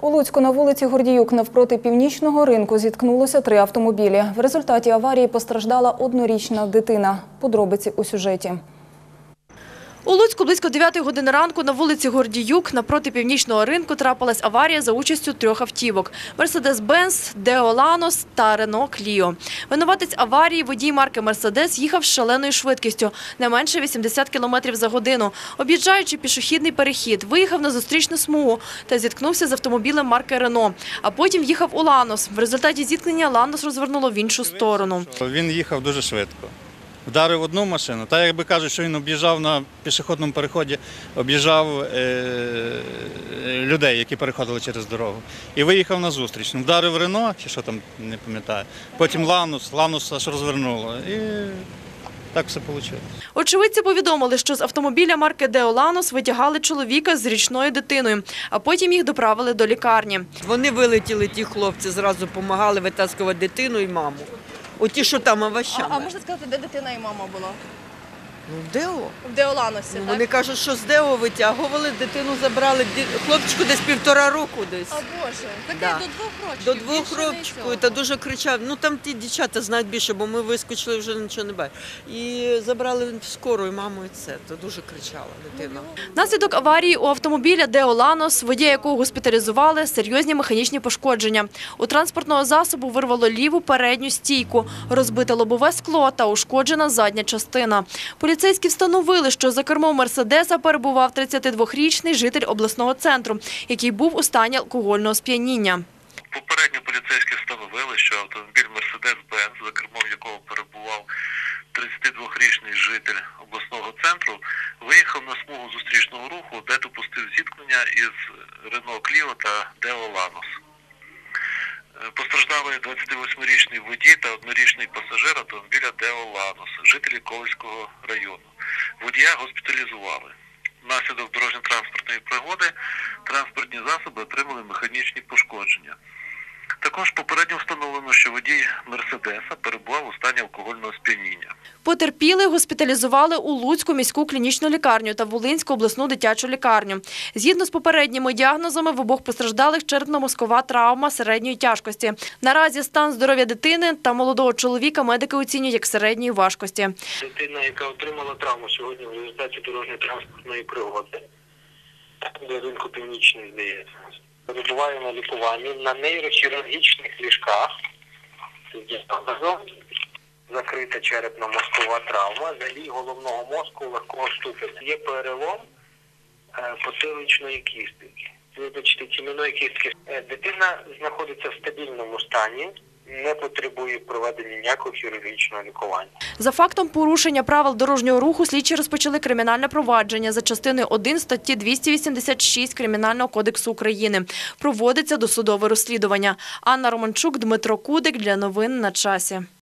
У Луцьку на вулиці Гордіюк навпроти північного ринку зіткнулося три автомобілі. В результаті аварії постраждала однорічна дитина. Подробиці у сюжеті. У Луцьку близько 9 години ранку на вулиці Гордіюк напроти північного ринку трапилась аварія за участю трьох автівок – Мерседес-Бенц, Део Ланос та Рено Кліо. Винуватець аварії водій марки Мерседес їхав з шаленою швидкістю – не менше 80 км за годину. Об'їжджаючи пішохідний перехід, виїхав на зустрічну смугу та зіткнувся з автомобілем марки Рено. А потім їхав у Ланос. В результаті зіткнення Ланос розвернуло в іншу сторону. Він їхав дуже швидко. Вдарив одну машину, та якби кажуть, що він об'їжджав на пішохідному переході, об'їжджав е- людей, які переходили через дорогу. І виїхав на зустріч. Вдарив Рено, чи що там, не пам'ятаю. Потім Ланус, Ланус аж розвернуло. І так все вийшло. Очевидці повідомили, що з автомобіля марки Деоланос витягали чоловіка з річною дитиною, а потім їх доправили до лікарні. Вони вилетіли, ті хлопці, зразу допомагали витаскувати дитину і маму. Оті, що там овощами. А, а можна сказати, де дитина і мама була? Ну, в Део. В Деоланосі, Ну, так? Вони кажуть, що з Део витягували, дитину забрали. Ді- Хлопчику десь півтора року десь. А боже, таке Да. до двох років. До двох більше не років. Та дуже кричав. Ну там ті дівчата знають більше, бо ми вискочили, вже нічого не бачили. І забрали в скору, і маму, і це. То дуже кричала дитина. Наслідок аварії у автомобіля Деоланос, водія якого госпіталізували, серйозні механічні пошкодження. У транспортного засобу вирвало ліву передню стійку, розбите лобове скло та ушкоджена задня частина. Поліцейські встановили, що за кермом Мерседеса перебував 32-річний житель обласного центру, який був у стані алкогольного сп'яніння. Попередньо поліцейські встановили, що автомобіль Мерседес-Бенц, за кермом якого перебував 32-річний житель обласного центру, виїхав на смугу зустрічного руху, де допустив зіткнення із Рено Кліо та Део Ланос. Постраждали 28-річний водій та однорічний пасажир автомобіля Део Ланос, жителі Ковальського району. Водія госпіталізували. Внаслідок дорожньо-транспортної пригоди транспортні засоби отримали механічні пошкодження. Також попередньо встановлено, що водій Мерседеса перебував у стані алкогольного сп'яніння. Потерпіли госпіталізували у Луцьку міську клінічну лікарню та Волинську обласну дитячу лікарню. Згідно з попередніми діагнозами, в обох постраждалих черепно-мозкова травма середньої тяжкості. Наразі стан здоров'я дитини та молодого чоловіка медики оцінюють як середньої важкості. дитина, яка отримала травму сьогодні в результаті дорожньо-транспортної пригоди до ринку північний здається. Перебуває на лікуванні на нейрохірургічних ліжках закрита черепно-мозкова травма, залій головного мозку легкого ступеня. Є перелом е, потиличної кістки. Вибачте, тіміної кістки. Е, Дитина знаходиться в стабільному стані, не потребує проведення ніякого хірургічного лікування. За фактом порушення правил дорожнього руху слідчі розпочали кримінальне провадження за частиною 1 статті 286 Кримінального кодексу України. Проводиться досудове розслідування. Анна Романчук, Дмитро Кудик для новин на часі.